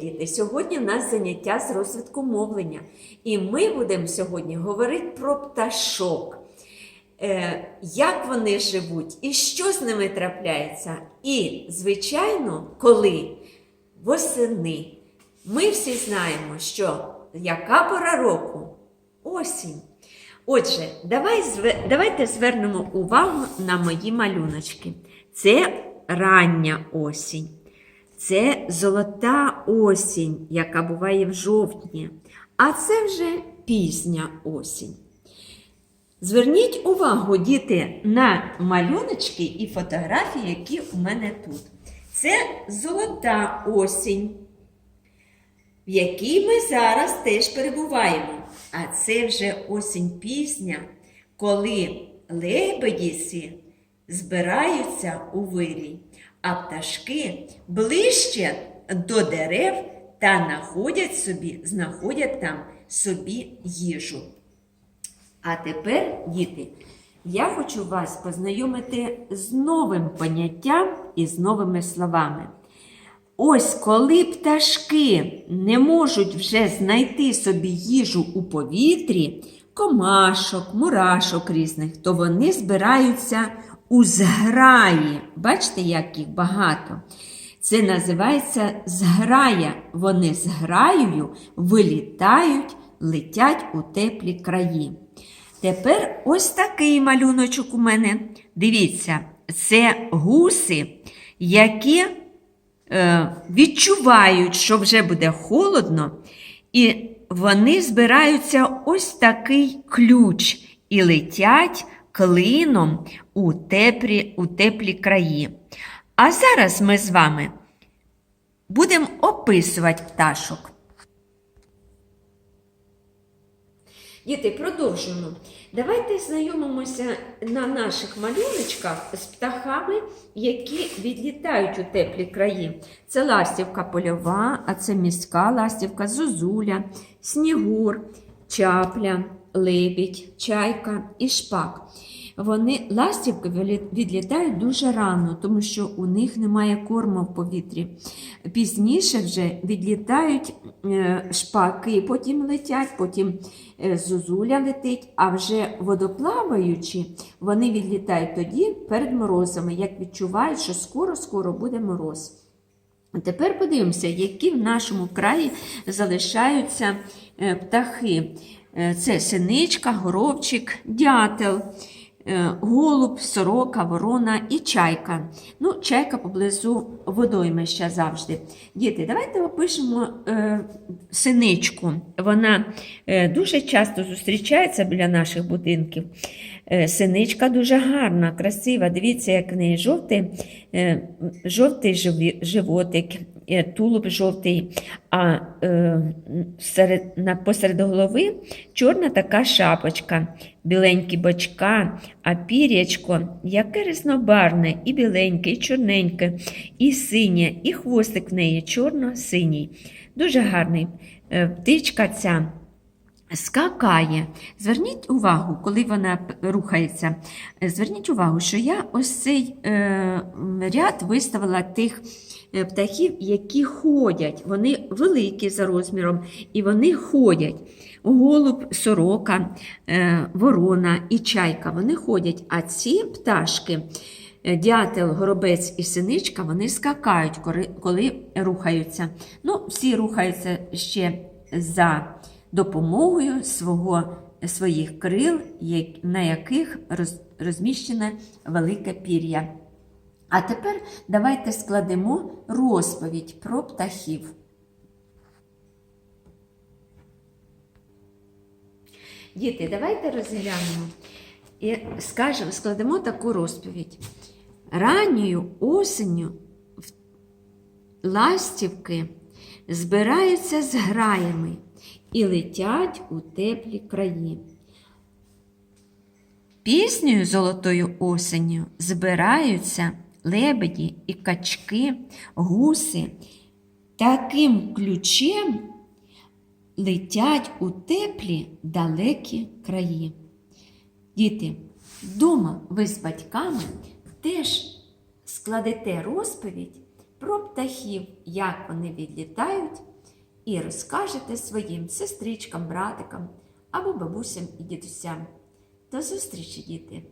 діти! Сьогодні в нас заняття з розвитку мовлення. І ми будемо сьогодні говорити про пташок. Е, як вони живуть і що з ними трапляється. І, звичайно, коли восени. Ми всі знаємо, що яка пора року? Осінь. Отже, давай, давайте звернемо увагу на мої малюночки. Це рання осінь. Це золота осінь, яка буває в жовтні. А це вже пізня осінь. Зверніть увагу, діти, на малюночки і фотографії, які у мене тут. Це золота осінь, в якій ми зараз теж перебуваємо. А це вже осінь пізня, коли лебедіці збираються у вирій, а пташки ближче до дерев та знаходять собі, знаходять там собі їжу. А тепер, діти, я хочу вас познайомити з новим поняттям і з новими словами. Ось коли пташки не можуть вже знайти собі їжу у повітрі, комашок, мурашок різних, то вони збираються у зграї. Бачите, як їх багато. Це називається зграя. Вони зграєю вилітають, летять у теплі краї. Тепер ось такий малюночок у мене. Дивіться, це гуси, які е, відчувають, що вже буде холодно, і вони збираються ось такий ключ і летять клином у теплі, у теплі краї. А зараз ми з вами будемо описувати пташок. Діти, продовжуємо. Давайте знайомимося на наших малюночках з птахами, які відлітають у теплі краї. Це ластівка польова, а це міська ластівка, зозуля, снігур, чапля, лебідь, чайка і шпак. Вони ластівки відлітають дуже рано, тому що у них немає корму в повітрі. Пізніше вже відлітають е, шпаки, потім летять, потім е, зозуля летить, а вже водоплаваючи, вони відлітають тоді перед морозами, як відчувають, що скоро-скоро буде мороз. Тепер подивимося, які в нашому краї залишаються е, птахи. Е, Це синичка, горобчик, дятел, голуб, сорока, ворона і чайка. Ну, чайка поблизу водоймища завжди. Діти, давайте опишемо е, синичку. Вона е, дуже часто зустрічається біля наших будинків. Е, Синичка дуже гарна, красива. Дивіться, як в неї жовтий, е, жовтий животик, е, тулуб жовтий, а е, серед, на, посеред голови чорна така шапочка, біленькі бочка, а пір'ячко, яке різнобарне, і біленьке, і чорненьке, і синє, і хвостик в неї чорно-синій. Дуже гарний. Е, Птичка ця скакає. Зверніть увагу, коли вона рухається. Зверніть увагу, що я ось цей е, ряд виставила тих е, птахів, які ходять. Вони великі за розміром і вони ходять. Голуб, сорока, е, ворона і чайка вони ходять. А ці пташки. Дятел, горобець і синичка, вони скакають, коли рухаються. Ну, всі рухаються ще за допомогою свого, своїх крил, на яких роз, розміщене велике пір'я. А тепер давайте складемо розповідь про птахів. Діти, давайте розглянемо і скажемо, складемо таку розповідь. Ранньою осенню ластівки збираються з граями і летять у теплі краї. Піснею золотою осенню збираються лебеді і качки, гуси. Таким ключем летять у теплі далекі краї. Діти, вдома ви з батьками теж складете розповідь про птахів, як вони відлітають і розкажете своїм сестричкам, братикам або бабусям і дідусям. До зустрічі, діти!